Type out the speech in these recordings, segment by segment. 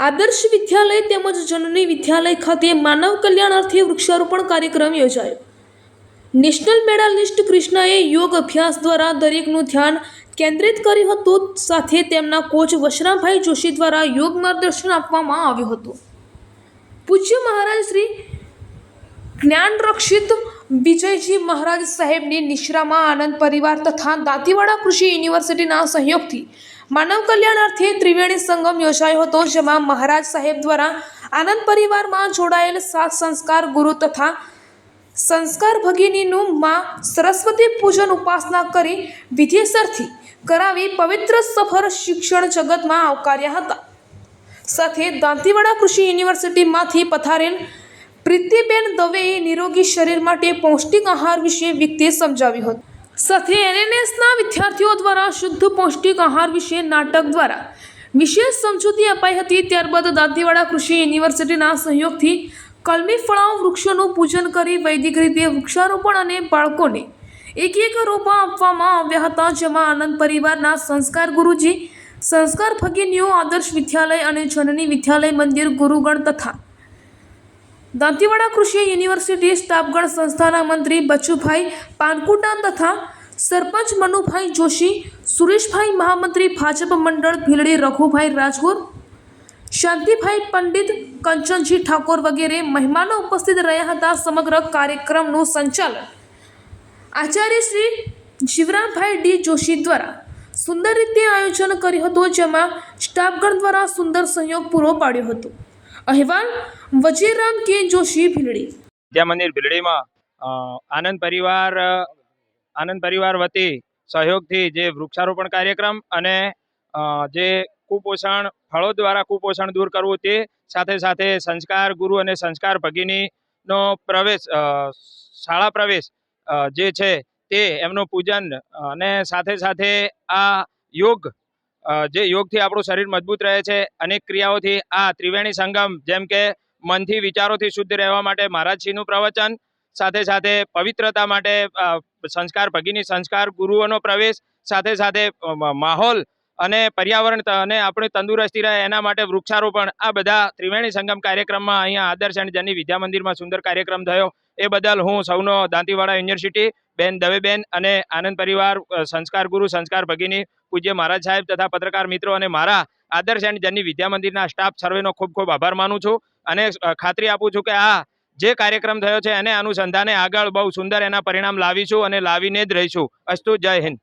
આદર્શ વિદ્યાલય તેમજ જનની વિદ્યાલય ખાતે માનવ કલ્યાણાર્થે વૃક્ષારોપણ કાર્યક્રમ યોજાયો. નેશનલ મેડાલિસ્ટ કૃષ્ણએ યોગ અભ્યાસ દ્વારા દરેકનું ધ્યાન કેન્દ્રિત કર્યું હતું. સાથે તેમના કોચ વશરામભાઈ જોશી દ્વારા યોગ માર્ગદર્શન આપવામાં આવ્યું હતું. પૂજ્ય મહારાજ શ્રી જ્ઞાન રક્ષિત વિજયજી મહારાજ સાહેબની નિશ્રામાં આનંદ પરિવાર તથા દાંતીવાડા કૃષિ યુનિવર્સિટીના સહયોગથી માનવ કલ્યાણ અર્થે ત્રિવેણી સંગમ યોજાયો હતો, જેમાં મહારાજ સાહેબ દ્વારા આનંદ પરિવારમાં જોડાયેલ સાત સંસ્કાર ગુરુ તથા સંસ્કાર ભગિનીનું માં સરસ્વતી પૂજન ઉપાસના કરી વિધિસરથી કરાવી પવિત્ર સફર શિક્ષણ જગતમાં આવકાર્યા હતા. સાથે દાંતીવાડા કૃષિ યુનિવર્સિટીમાંથી પથારેલ પ્રીતિબેન દવેએ નિરોગી શરીર માટે પૌષ્ટિક આહાર વિશે વ્યક્તિએ સમજાવ્યું હતું. સાથે એનએનએસના વિદ્યાર્થીઓ દ્વારા શુદ્ધ પૌષ્ટિક આહાર વિશે નાટક દ્વારા વિશેષ સમજૂતી અપાઈ હતી. ત્યારબાદ દાંતીવાડા કૃષિ યુનિવર્સિટીના સહયોગથી કલમી ફળાઓ વૃક્ષોનું પૂજન કરી વૈદિક રીતે વૃક્ષારોપણ અને બાળકોને એક એક રોપા આપવામાં આવ્યા હતા. જેમાં આનંદ પરિવારના સંસ્કાર ગુરુજી, સંસ્કાર ભગિનીઓ, આદર્શ વિદ્યાલય અને જનની વિદ્યાલય મંદિર, ગુરુગણ તથા દાંતીવાડા કૃષિ યુનિવર્સિટી સ્ટાફગણ સંસ્થાના મંત્રી બચુભાઈ પાનકુટા તથા સરપંચ મનુભાઈ જોશી, સુરેશભાઈ મહામંત્રી ભાજપ મંડળ ભીલડી રઘુભાઈ રાજગોર, શાંતિભાઈ પંડિત, કંચનજી ઠાકોર વગેરે મહેમાનો ઉપસ્થિત રહ્યા હતા સમગ્ર કાર્યક્રમનું સંચાલન. આચાર્ય શ્રી શિવરામભાઈ ડી જોશી દ્વારા સુંદર રીતે આયોજન કર્યું હતું, જેમાં સ્ટાફગણ દ્વારા સુંદર સહયોગ પૂરો પાડ્યો હતો. અહેવાલ વજીરામ કે જોશી ભીલડી? વિદ્યા મંદિર ભીલડીમાં આનંદ પરિવાર આનંદ પરિવાર વતી સહયોગથી જે વૃક્ષારોપણ કાર્યક્રમ અને જે કુપોષણ, ફળો દ્વારા કુપોષણ દૂર કરવું તે સાથે સાથે સંસ્કાર ગુરુ અને સંસ્કાર ભગિનીનો પ્રવેશ શાળા પ્રવેશ જે છે તે એમનું પૂજન અને સાથે સાથે આ યોગ જે યોગથી આપણું શરીર મજબૂત રહે છે, અનેક ક્રિયાઓથી આ ત્રિવેણી સંગમ, જેમ કે મનથી વિચારોથી શુદ્ધ રહેવા માટે મહારાજશ્રીનું પ્રવચન, સાથે સાથે પવિત્રતા માટે સંસ્કાર, ભગીની સંસ્કાર ગુરુઓનો પ્રવેશ, સાથે સાથે માહોલ અને પર્યાવરણ અને આપણી તંદુરસ્તી રહે એના માટે વૃક્ષારોપણ, આ બધા ત્રિવેણી સંગમ કાર્યક્રમમાં અહીંયા આદર્શ અને જનની વિદ્યા મંદિરમાં સુંદર કાર્યક્રમ થયો. એ બદલ હું સૌનો દાંતીવાડા યુનિવર્સિટી, બેન દવેબેન અને આનંદ પરિવાર સંસ્કાર ગુરુ, સંસ્કાર ભગીની, પૂજ્ય મહારાજ સાહેબ તથા પત્રકાર મિત્રો અને મારા આદર્શ એન્ડ જનની વિદ્યા મંદિરના સ્ટાફ સર્વેનો ખૂબ ખૂબ આભાર માનું છું. અને ખાતરી આપું છું કે આ જે કાર્યક્રમ થયો છે એને અનુસંધાને આગળ બહુ સુંદર એના પરિણામ લાવીશું અને લાવીને જ રહીશું. અસ્તુ, જય હિન્દ.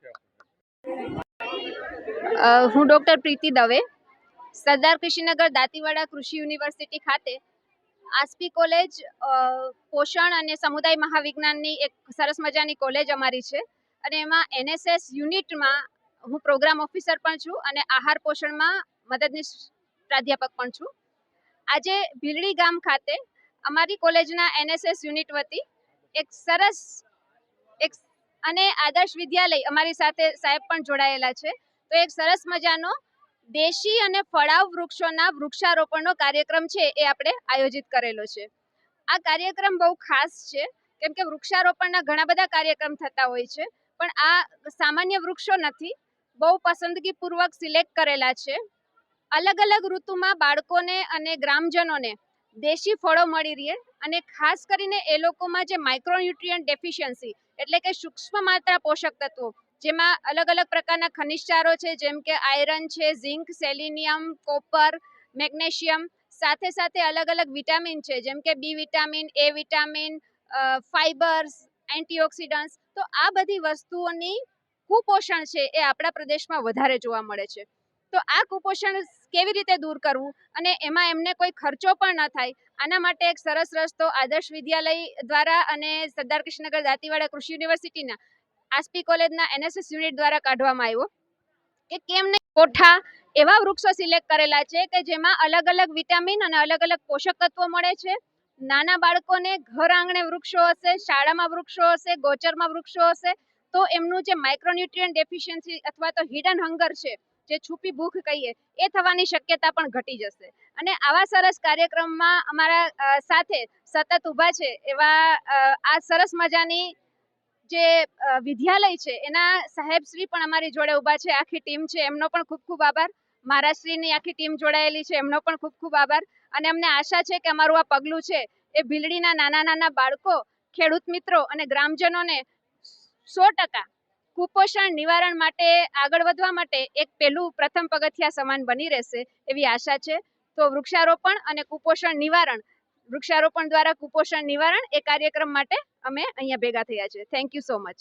હું ડૉક્ટર પ્રીતિ દવે, સરદાર કૃષિનગર દાંતીવાડા કૃષિ યુનિવર્સિટી ખાતે આસપી કોલેજ પોષણ અને સમુદાય મહાવિજ્ઞાનની એક સરસ મજાની કોલેજ અમારી છે. અને એમાં એનએસએસ યુનિટમાં હું પ્રોગ્રામ ઓફિસર પણ છું અને આહાર પોષણમાં મદદનીશ પ્રાધ્યાપક પણ છું. આજે ભીલડી ગામ ખાતે અમારી કોલેજના એનએસએસ યુનિટ વતી એક સરસ, એક અને આદર્શ વિદ્યાલય અમારી સાથે સાહેબ પણ જોડાયેલા છે. તો એક સરસ મજાનો દેશી અને ફળાવ વૃક્ષોના વૃક્ષારોપણનો કાર્યક્રમ છે એ આપણે આયોજિત કરેલો છે. આ કાર્યક્રમ બહુ ખાસ છે, કેમ કે વૃક્ષારોપણના ઘણા બધા કાર્યક્રમ થતા હોય છે, પણ આ સામાન્ય વૃક્ષો નથી, બહુ પસંદગીપૂર્વક સિલેક્ટ કરેલા છે. અલગ અલગ ઋતુમાં બાળકોને અને ગ્રામજનોને દેશી ફળો મળી રહે અને ખાસ કરીને એ લોકોમાં જે માઇક્રોન્યુટ્રિયન્ટ ડેફિશિયન્સી એટલે કે સૂક્ષ્મ માત્રા પોષક તત્વો જેમાં અલગ અલગ પ્રકારના ખનિજ ક્ષારો છે, જેમ કે આયરન છે, ઝિંક, સેલિનિયમ, કોપર, મેગ્નેશિયમ. સાથે સાથે અલગ અલગ વિટામિન છે, જેમ કે B vitamin, A vitamin fibres, antioxidants. તો આ બધી વસ્તુઓની કુપોષણ છે એ આપણા પ્રદેશમાં વધારે જોવા મળે છે. તો આ કુપોષણ કેવી રીતે દૂર કરવું? અને એમાં એમને કોઈ ખર્ચો પણ ન થાય. આના માટે એક સરસ રસ્તો આદર્શ વિદ્યાલય દ્વારા અને સરદાર કૃષ્ણનગર દાંતીવાડા કૃષિ યુનિવર્સિટીના આસપી કોલેજના એનએસએસ યુનિટ દ્વારા કાઢવામાં આવ્યો કે કેમ નહીં? કોઠા એવા વૃક્ષો સિલેક્ટ કરેલા છે કે જેમાં અલગ અલગ વિટામિન અને અલગ અલગ પોષક તત્વો મળે છે? નાના બાળકોને ઘર આંગણે વૃક્ષો હશે, શાળામાં વૃક્ષો હશે, ગોચરમાં વૃક્ષો હશે, તો એમનું જે માઇક્રોન્યુટ્રિયન્ટ ડેફિશિયન્સી અથવા તો હિડન હંગર છે, જે છુપી ભૂખ કહીએ, એ થવાની શક્યતા પણ ઘટી જશે. અને આવા સરસ કાર્યક્રમમાં અમારા સાથે સતત ઊભા છે એવા આ સરસ મજાની જે વિદ્યાલય છે, એના સાહેબશ્રી પણ અમારી જોડે ઊભા છે, આખી ટીમ છે, એમનો પણ ખૂબ ખૂબ આભાર. મહારાષ્ટ્રીની આખી ટીમ જોડાયેલી છે, એમનો પણ ખૂબ ખૂબ આભાર. અને અમને આશા છે કે અમારું આ પગલું છે, એ ભીલડીના નાના નાના બાળકો, ખેડૂત મિત્રો અને ગ્રામજનોને સો ટકા કુપોષણ નિવારણ માટે આગળ વધવા માટે એક પહેલું પ્રથમ પગથિયા સમાન બની રહેશે એવી આશા છે. તો વૃક્ષારોપણ અને કુપોષણ નિવારણ વૃક્ષારોપણ દ્વારા કુપોષણ નિવારણ એ કાર્યક્રમ માટે અમે અહીંયા ભેગા થયા છે થેન્ક યુ સો મચ